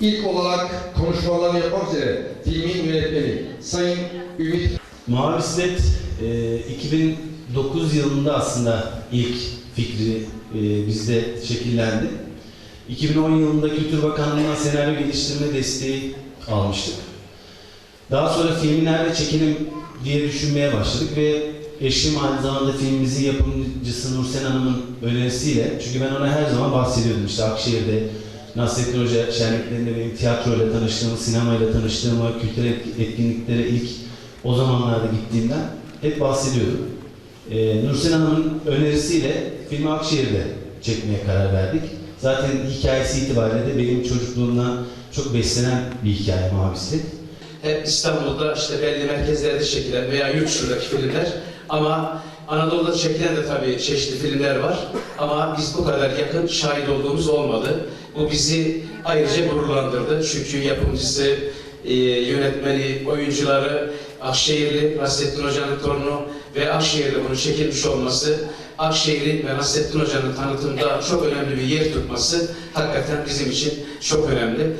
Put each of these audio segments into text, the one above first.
ilk olarak konuşmalarını yapmak üzere filmin yönetmeni Sayın Ümit Mavi Bisiklet e, 2009 yılında aslında ilk fikri e, bizde şekillendi. 2010 yılında Kültür Bakanlığı'ndan senaryo geliştirme desteği almıştık. Daha sonra filmi nerede çekelim diye düşünmeye başladık ve eşim aynı zamanda filmimizin yapımcısı Nursen Hanım'ın önerisiyle, çünkü ben ona her zaman bahsediyordum işte Akşehir'de Nasrettin Hoca şenliklerinde benim tiyatroyla tanıştığımı, sinemayla tanıştığımı, kültürel etkinliklere ilk o zamanlarda gittiğimden hep bahsediyordum. Ee, Nursen Hanım'ın önerisiyle filmi Akşehir'de çekmeye karar verdik. Zaten hikayesi itibariyle de benim çocukluğumdan çok beslenen bir hikaye Mavi Bisiklet. Hep İstanbul'da işte belli merkezlerde çekilen veya yurt dışındaki filmler ama Anadolu'da çekilen de tabii çeşitli filmler var ama biz bu kadar yakın şahit olduğumuz olmadı. Bu bizi ayrıca gururlandırdı çünkü yapımcısı, e, yönetmeni, oyuncuları Akşehirli Nasrettin Hoca'nın torunu ve Akşehir'de bunu çekilmiş olması Akşehir'in ve Nasrettin Hoca'nın tanıtımda çok önemli bir yer tutması hakikaten bizim için çok önemli.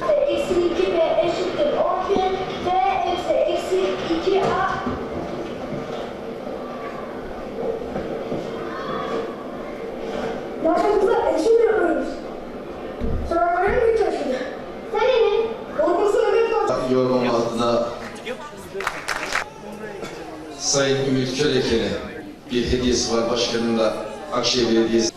Ne kalacak? Yorum adına Sayın Ümit Köleken'e bir hediyesi var. Başkanın da Akşehir Belediyesi.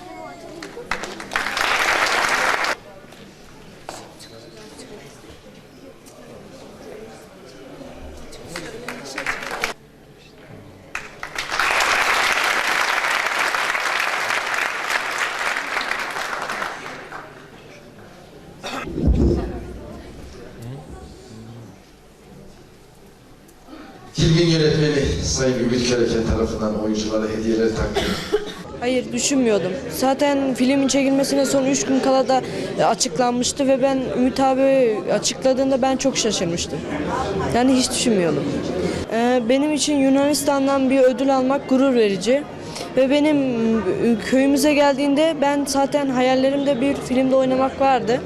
Filmin yönetmeni Sayın Ümit Köreken tarafından oyunculara hediyeler takdim Hayır düşünmüyordum. Zaten filmin çekilmesine son 3 gün kala da açıklanmıştı ve ben Ümit abi açıkladığında ben çok şaşırmıştım. Yani hiç düşünmüyordum. Ee, benim için Yunanistan'dan bir ödül almak gurur verici. Ve benim e, köyümüze geldiğinde ben zaten hayallerimde bir filmde oynamak vardı.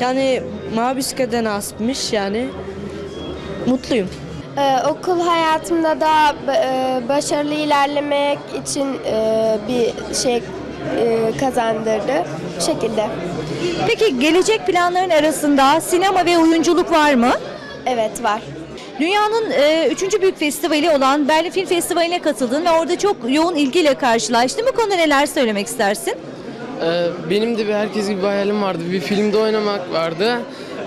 Yani Mavi Bisiklet'e nasipmiş yani. Mutluyum. Ee, okul hayatımda da e, başarılı ilerlemek için e, bir şey e, kazandırdı. Bu şekilde. Peki gelecek planların arasında sinema ve oyunculuk var mı? Evet var. Dünyanın e, üçüncü büyük festivali olan Berlin Film Festivali'ne katıldın ve orada çok yoğun ilgiyle karşılaştın. Bu konuda neler söylemek istersin? Ee, benim de bir herkes gibi bir hayalim vardı. Bir filmde oynamak vardı.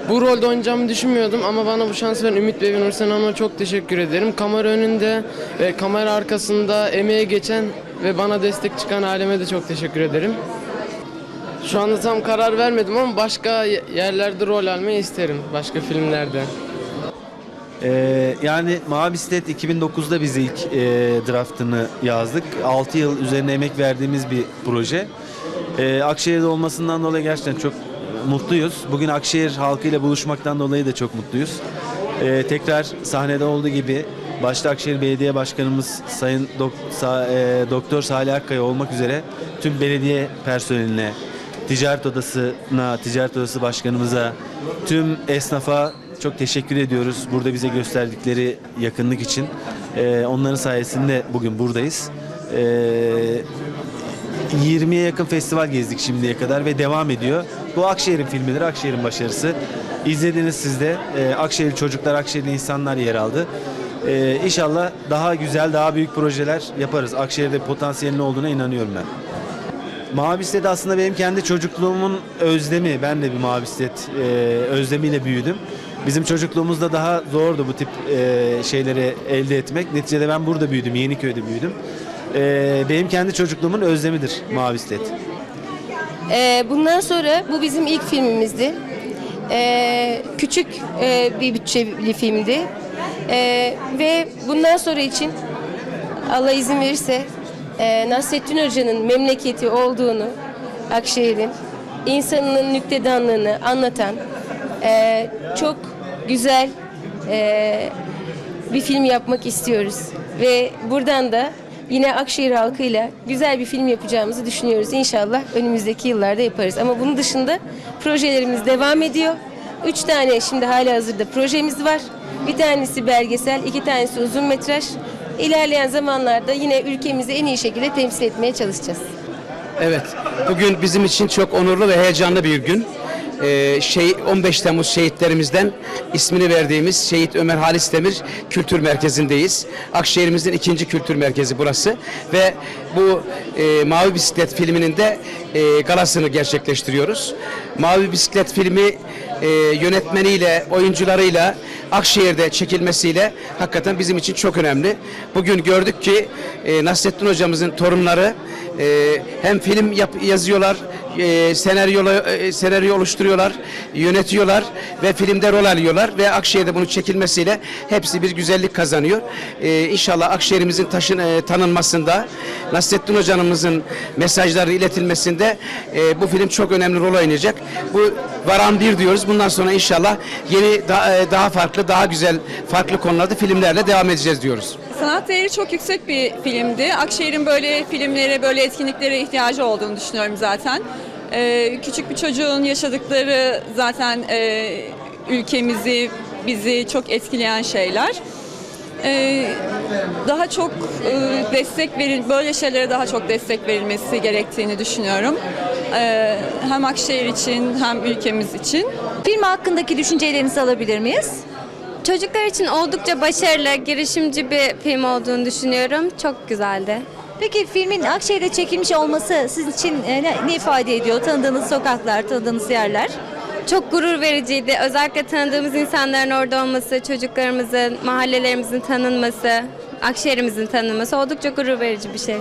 Bu rolde oynayacağımı düşünmüyordum ama bana bu şans veren Ümit Bey ve Nursen Hanım'a çok teşekkür ederim. Kamera önünde ve kamera arkasında emeğe geçen ve bana destek çıkan aileme de çok teşekkür ederim. Şu anda tam karar vermedim ama başka yerlerde rol almayı isterim. Başka filmlerde. Ee, yani Mavi Bisiklet 2009'da biz ilk e, draftını yazdık. 6 yıl üzerine emek verdiğimiz bir proje. Ee, Akşehir'de olmasından dolayı gerçekten çok mutluyuz. Bugün Akşehir halkıyla buluşmaktan dolayı da çok mutluyuz. Ee, tekrar sahnede olduğu gibi başta Akşehir Belediye Başkanımız Sayın Dok- Sa- e, Doktor Salih Akkaya olmak üzere tüm belediye personeline, ticaret odasına, ticaret odası başkanımıza, tüm esnafa çok teşekkür ediyoruz. Burada bize gösterdikleri yakınlık için. Ee, onların sayesinde bugün buradayız. Ee, 20'ye yakın festival gezdik şimdiye kadar ve devam ediyor. Bu Akşehir'in filmidir, Akşehir'in başarısı. İzlediniz siz de. Ee, Akşehir çocuklar, Akşehirli insanlar yer aldı. Ee, inşallah daha güzel, daha büyük projeler yaparız. Akşehir'de potansiyelin olduğuna inanıyorum ben. Mavi Bisiklet aslında benim kendi çocukluğumun özlemi. Ben de bir Mavi Bisiklet e, özlemiyle büyüdüm. Bizim çocukluğumuzda daha zordu bu tip e, şeyleri elde etmek. Neticede ben burada büyüdüm, Yeniköy'de büyüdüm. E, benim kendi çocukluğumun özlemidir Mavi Bisiklet. Ee, bundan sonra bu bizim ilk filmimizdi. Ee, küçük e, bir bütçeli filmdi. Ee, ve bundan sonra için Allah izin verirse e, Nasrettin Hoca'nın memleketi olduğunu Akşehir'in insanının nüktedanlığını anlatan e, çok güzel e, bir film yapmak istiyoruz. Ve buradan da yine Akşehir halkıyla güzel bir film yapacağımızı düşünüyoruz. İnşallah önümüzdeki yıllarda yaparız. Ama bunun dışında projelerimiz devam ediyor. Üç tane şimdi hali hazırda projemiz var. Bir tanesi belgesel, iki tanesi uzun metraj. İlerleyen zamanlarda yine ülkemizi en iyi şekilde temsil etmeye çalışacağız. Evet, bugün bizim için çok onurlu ve heyecanlı bir gün. Ee, şey 15 Temmuz şehitlerimizden ismini verdiğimiz Şehit Ömer Halis Demir Kültür Merkezi'ndeyiz. Akşehir'imizin ikinci kültür merkezi burası ve bu e, Mavi Bisiklet filminin de e, galasını gerçekleştiriyoruz. Mavi Bisiklet filmi e, yönetmeniyle, oyuncularıyla Akşehir'de çekilmesiyle hakikaten bizim için çok önemli. Bugün gördük ki e, Nasrettin hocamızın torunları e, hem film yap- yazıyorlar, e, senaryo, e, senaryo oluşturuyorlar, yönetiyorlar ve filmde rol alıyorlar ve Akşehir'de bunu çekilmesiyle hepsi bir güzellik kazanıyor. E, inşallah Akşehir'imizin taşın, e, tanınmasında, Nasrettin hocamızın mesajları iletilmesinde e, bu film çok önemli rol oynayacak. Bu Varan bir diyoruz. Bundan sonra inşallah yeni da- e, daha farklı, daha güzel farklı konularda filmlerle devam edeceğiz diyoruz. Sanat değeri çok yüksek bir filmdi. Akşehir'in böyle filmlere, böyle etkinliklere ihtiyacı olduğunu düşünüyorum zaten. Ee, küçük bir çocuğun yaşadıkları zaten e, ülkemizi, bizi çok etkileyen şeyler. Ee, daha çok e, destek veril, böyle şeylere daha çok destek verilmesi gerektiğini düşünüyorum. Ee, hem Akşehir için hem ülkemiz için. Film hakkındaki düşüncelerinizi alabilir miyiz? Çocuklar için oldukça başarılı, girişimci bir film olduğunu düşünüyorum. Çok güzeldi. Peki filmin Akşehir'de çekilmiş olması sizin için e, ne, ne ifade ediyor? Tanıdığınız sokaklar, tanıdığınız yerler. Çok gurur vericiydi. Özellikle tanıdığımız insanların orada olması, çocuklarımızın, mahallelerimizin tanınması, Akşehir'imizin tanınması oldukça gurur verici bir şey.